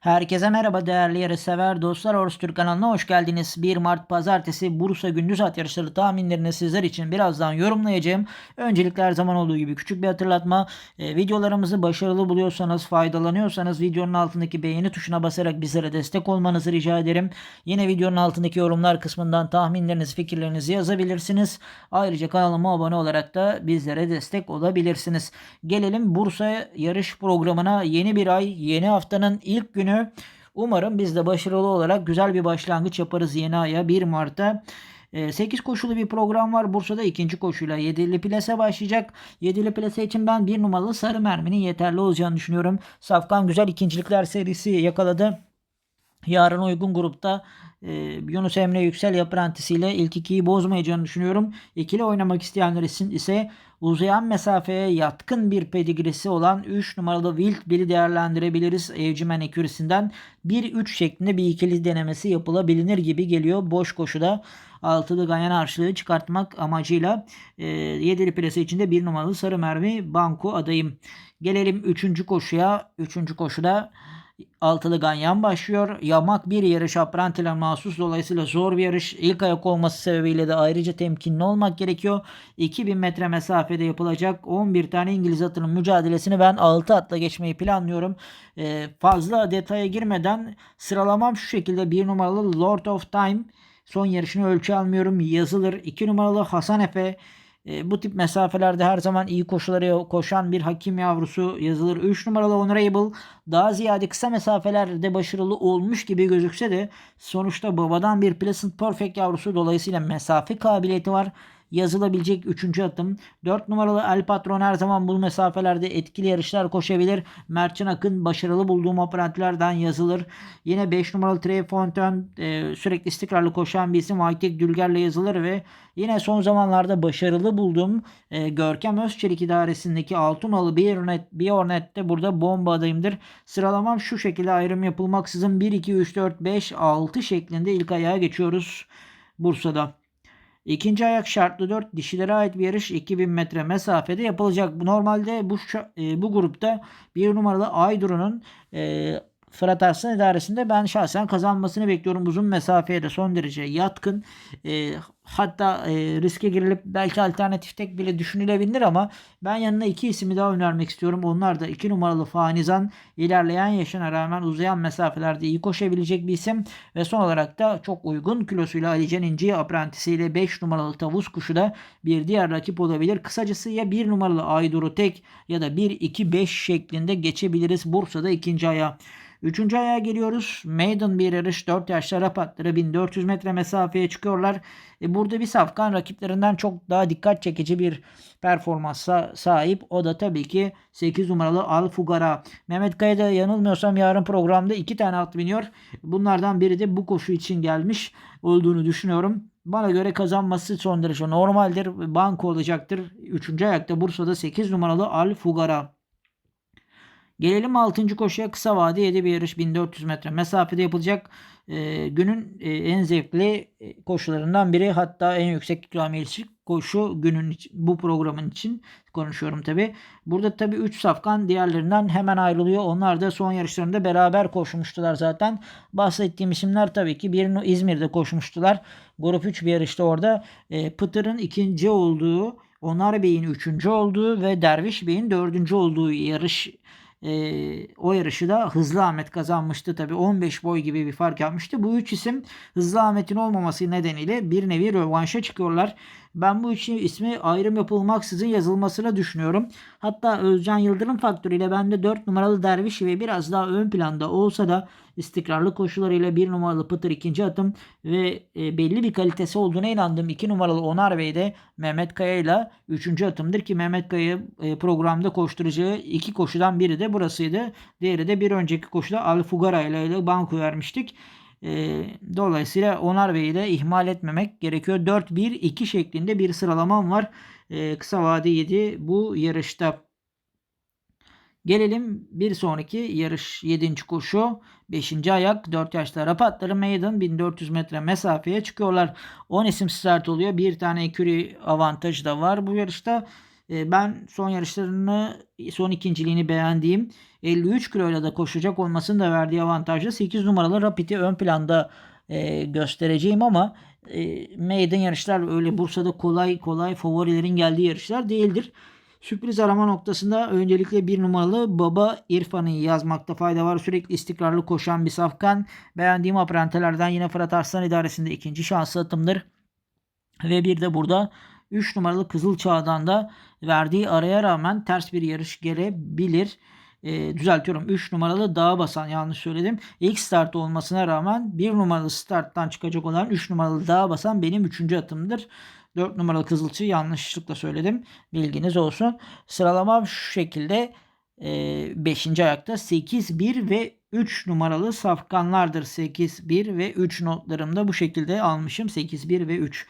Herkese merhaba değerli yarışsever dostlar. Horus Türk kanalına hoş geldiniz. 1 Mart Pazartesi Bursa gündüz at yarışları tahminlerini sizler için birazdan yorumlayacağım. Öncelikle her zaman olduğu gibi küçük bir hatırlatma. E, videolarımızı başarılı buluyorsanız, faydalanıyorsanız videonun altındaki beğeni tuşuna basarak bizlere destek olmanızı rica ederim. Yine videonun altındaki yorumlar kısmından tahminlerinizi, fikirlerinizi yazabilirsiniz. Ayrıca kanalıma abone olarak da bizlere destek olabilirsiniz. Gelelim Bursa yarış programına yeni bir ay, yeni haftanın ilk günü. Umarım biz de başarılı olarak güzel bir başlangıç yaparız yeni aya 1 Mart'ta. 8 koşulu bir program var. Bursa'da ikinci koşuyla 7'li plase başlayacak. 7'li plase için ben 1 numaralı sarı merminin yeterli olacağını düşünüyorum. Safkan güzel ikincilikler serisi yakaladı. Yarın uygun grupta e, Yunus Emre Yüksel aprentisiyle ilk ikiyi bozmayacağını düşünüyorum. İkili oynamak isteyenler için ise uzayan mesafeye yatkın bir pedigrisi olan 3 numaralı Wild Bill'i değerlendirebiliriz. Evcimen ekürisinden 1-3 şeklinde bir ikili denemesi yapılabilir gibi geliyor. Boş koşuda altılı ganyan harçlığı çıkartmak amacıyla e, 7'li plase içinde 1 numaralı Sarı Mermi Banko adayım. Gelelim 3. koşuya. 3. koşuda Altılı Ganyan başlıyor. Yamak bir yarış Apprenti'le mahsus dolayısıyla zor bir yarış. İlk ayak olması sebebiyle de ayrıca temkinli olmak gerekiyor. 2000 metre mesafede yapılacak 11 tane İngiliz atının mücadelesini ben 6 atla geçmeyi planlıyorum. Ee, fazla detaya girmeden sıralamam şu şekilde. 1 numaralı Lord of Time son yarışını ölçü almıyorum yazılır. 2 numaralı Hasan Efe e, bu tip mesafelerde her zaman iyi koşuları koşan bir hakim yavrusu yazılır. 3 numaralı Honorable daha ziyade kısa mesafelerde başarılı olmuş gibi gözükse de sonuçta babadan bir Pleasant Perfect yavrusu dolayısıyla mesafe kabiliyeti var yazılabilecek 3. atım. 4 numaralı El Patron her zaman bu mesafelerde etkili yarışlar koşabilir. Mertcan Akın başarılı bulduğum operantlerden yazılır. Yine 5 numaralı Trey Fontaine e, sürekli istikrarlı koşan bir isim Aytek Dülger'le yazılır ve yine son zamanlarda başarılı bulduğum e, Görkem Özçelik idaresindeki 6 numaralı Bionet, Bionet de burada bomba adayımdır. Sıralamam şu şekilde ayrım yapılmaksızın 1, 2, 3, 4, 5, 6 şeklinde ilk ayağa geçiyoruz Bursa'da. İkinci ayak şartlı 4 dişilere ait bir yarış 2000 metre mesafede yapılacak. Normalde bu e, bu grupta bir numaralı Aydur'un e, Fırat Arslan idaresinde ben şahsen kazanmasını bekliyorum. Uzun mesafeye de son derece yatkın. E, hatta e, riske girilip belki alternatif tek bile düşünülebilir ama ben yanına iki ismi daha önermek istiyorum. Onlar da iki numaralı Fanizan ilerleyen yaşına rağmen uzayan mesafelerde iyi koşabilecek bir isim ve son olarak da çok uygun kilosuyla Ali Can İnci aprentisiyle 5 numaralı tavus kuşu da bir diğer rakip olabilir. Kısacası ya 1 numaralı Ayduru tek ya da 1-2-5 şeklinde geçebiliriz Bursa'da ikinci aya. Üçüncü ayağa geliyoruz. Maiden bir yarış 4 yaşlı Arap atları 1400 metre mesafeye çıkıyorlar. E burada bir safkan rakiplerinden çok daha dikkat çekici bir performansa sahip. O da tabii ki 8 numaralı Al Fugara. Mehmet Kaya'da yanılmıyorsam yarın programda 2 tane at biniyor. Bunlardan biri de bu koşu için gelmiş olduğunu düşünüyorum. Bana göre kazanması son derece normaldir. Banko olacaktır. Üçüncü ayakta Bursa'da 8 numaralı Al Fugara. Gelelim 6. koşuya kısa vade 7 bir yarış 1400 metre mesafede yapılacak. E, günün e, en zevkli e, koşularından biri hatta en yüksek ikramiyesi koşu günün bu programın için konuşuyorum tabi. Burada tabi 3 safkan diğerlerinden hemen ayrılıyor. Onlar da son yarışlarında beraber koşmuştular zaten. Bahsettiğim isimler tabii ki birini İzmir'de koşmuştular. Grup 3 bir yarışta orada. E, Pıtır'ın ikinci olduğu, Onar Bey'in üçüncü olduğu ve Derviş Bey'in dördüncü olduğu yarış e, o yarışı da Hızlı Ahmet kazanmıştı. Tabi 15 boy gibi bir fark yapmıştı. Bu üç isim Hızlı Ahmet'in olmaması nedeniyle bir nevi rövanşa çıkıyorlar. Ben bu için ismi ayrım yapılmaksızın yazılmasını düşünüyorum. Hatta Özcan Yıldırım faktörüyle bende 4 numaralı Derviş ve biraz daha ön planda olsa da istikrarlı koşularıyla 1 numaralı Pıtır ikinci atım ve e, belli bir kalitesi olduğuna inandığım 2 numaralı Onar Bey de Mehmet Kaya ile 3. atımdır ki Mehmet Kaya e, programda koşturacağı iki koşudan biri de burasıydı. Diğeri de bir önceki koşuda Al Fugara ile banko vermiştik. E, dolayısıyla Onar Bey'i de ihmal etmemek gerekiyor. 4-1-2 şeklinde bir sıralamam var. E, kısa vade 7 bu yarışta. Gelelim bir sonraki yarış 7. koşu. 5. ayak 4 yaşlı Arap atları Maiden 1400 metre mesafeye çıkıyorlar. 10 isim start oluyor. Bir tane eküri avantajı da var bu yarışta. E, ben son yarışlarını, son ikinciliğini beğendiğim 53 kiloyla da koşacak olmasının da verdiği avantajla 8 numaralı Rapid'i ön planda e, göstereceğim ama e, maiden yarışlar öyle Bursa'da kolay kolay favorilerin geldiği yarışlar değildir. Sürpriz arama noktasında öncelikle bir numaralı Baba İrfan'ı yazmakta fayda var. Sürekli istikrarlı koşan bir safkan. Beğendiğim aprentelerden yine Fırat Arslan idaresinde ikinci şanslı atımdır. Ve bir de burada 3 numaralı Kızıl Çağ'dan da verdiği araya rağmen ters bir yarış gelebilir. E, düzeltiyorum 3 numaralı dağa basan yanlış söyledim. İlk start olmasına rağmen 1 numaralı starttan çıkacak olan 3 numaralı dağa basan benim 3. atımdır. 4 numaralı Kızılçı yanlışlıkla söyledim. Bilginiz olsun. Sıralamam şu şekilde 5. E, ayakta 8, 1 ve 3 numaralı safkanlardır. 8, 1 ve 3 notlarımda bu şekilde almışım. 8, 1 ve 3.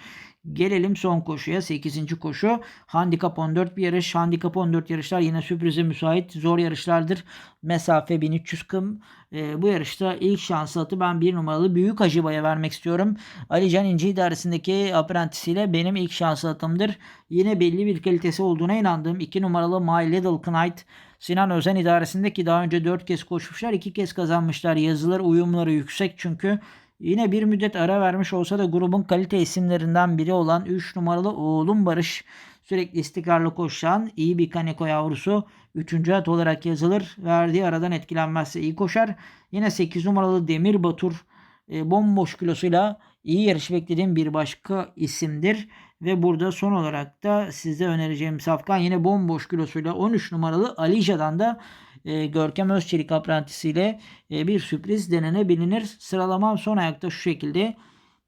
Gelelim son koşuya 8. koşu. Handikap 14 bir yarış. Handikap 14 yarışlar yine sürprize müsait zor yarışlardır. Mesafe 1300 kım. E, bu yarışta ilk şans ben bir numaralı Büyük Acıba'ya vermek istiyorum. Ali Can İnci idaresindeki aprentisiyle benim ilk şans atımdır. Yine belli bir kalitesi olduğuna inandığım 2 numaralı My Little Knight Sinan Özen idaresindeki daha önce 4 kez koşmuşlar 2 kez kazanmışlar. Yazılar uyumları yüksek çünkü. Yine bir müddet ara vermiş olsa da grubun kalite isimlerinden biri olan 3 numaralı oğlum Barış sürekli istikrarlı koşan iyi bir kaneko yavrusu 3. at olarak yazılır. Verdiği aradan etkilenmezse iyi koşar. Yine 8 numaralı Demir Batur e, bomboş kilosuyla iyi yarış beklediğim bir başka isimdir. Ve burada son olarak da size önereceğim safkan yine bomboş kilosuyla 13 numaralı Alija'dan da e, Görkem Özçelik aprentisiyle e, bir sürpriz denenebilir. Sıralamam son ayakta şu şekilde.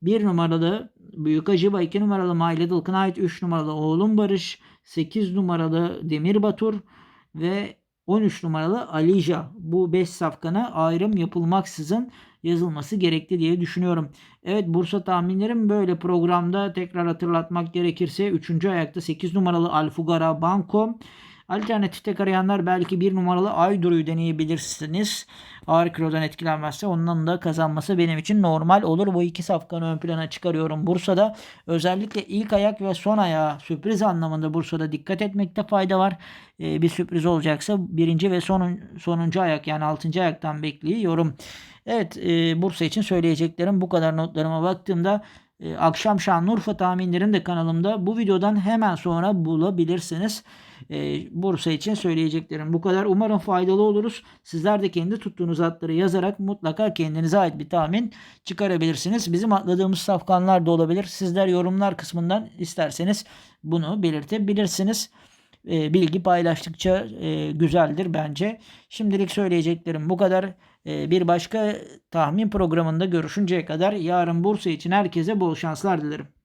1 numaralı Büyük Acıba, 2 numaralı My Little Knight, 3 numaralı Oğlum Barış, 8 numaralı Demir Batur ve 13 numaralı Alija. Bu 5 safkana ayrım yapılmaksızın yazılması gerekli diye düşünüyorum. Evet Bursa tahminlerim böyle programda tekrar hatırlatmak gerekirse 3. ayakta 8 numaralı Alfugara Banko, Alternatifte arayanlar belki bir numaralı Aydur'u deneyebilirsiniz. Ağır kilodan etkilenmezse ondan da kazanması benim için normal olur. Bu iki safkanı ön plana çıkarıyorum Bursa'da. Özellikle ilk ayak ve son ayağa sürpriz anlamında Bursa'da dikkat etmekte fayda var. Ee, bir sürpriz olacaksa birinci ve sonun, sonuncu ayak yani altıncı ayaktan bekliyorum. Evet e, Bursa için söyleyeceklerim bu kadar notlarıma baktığımda e, akşam Şanlıurfa tahminlerim de kanalımda. Bu videodan hemen sonra bulabilirsiniz. E, Bursa için söyleyeceklerim bu kadar. Umarım faydalı oluruz. Sizler de kendi tuttuğunuz atları yazarak mutlaka kendinize ait bir tahmin çıkarabilirsiniz. Bizim atladığımız safkanlar da olabilir. Sizler yorumlar kısmından isterseniz bunu belirtebilirsiniz e, bilgi paylaştıkça e, güzeldir bence. Şimdilik söyleyeceklerim bu kadar. E, bir başka tahmin programında görüşünceye kadar yarın Bursa için herkese bol şanslar dilerim.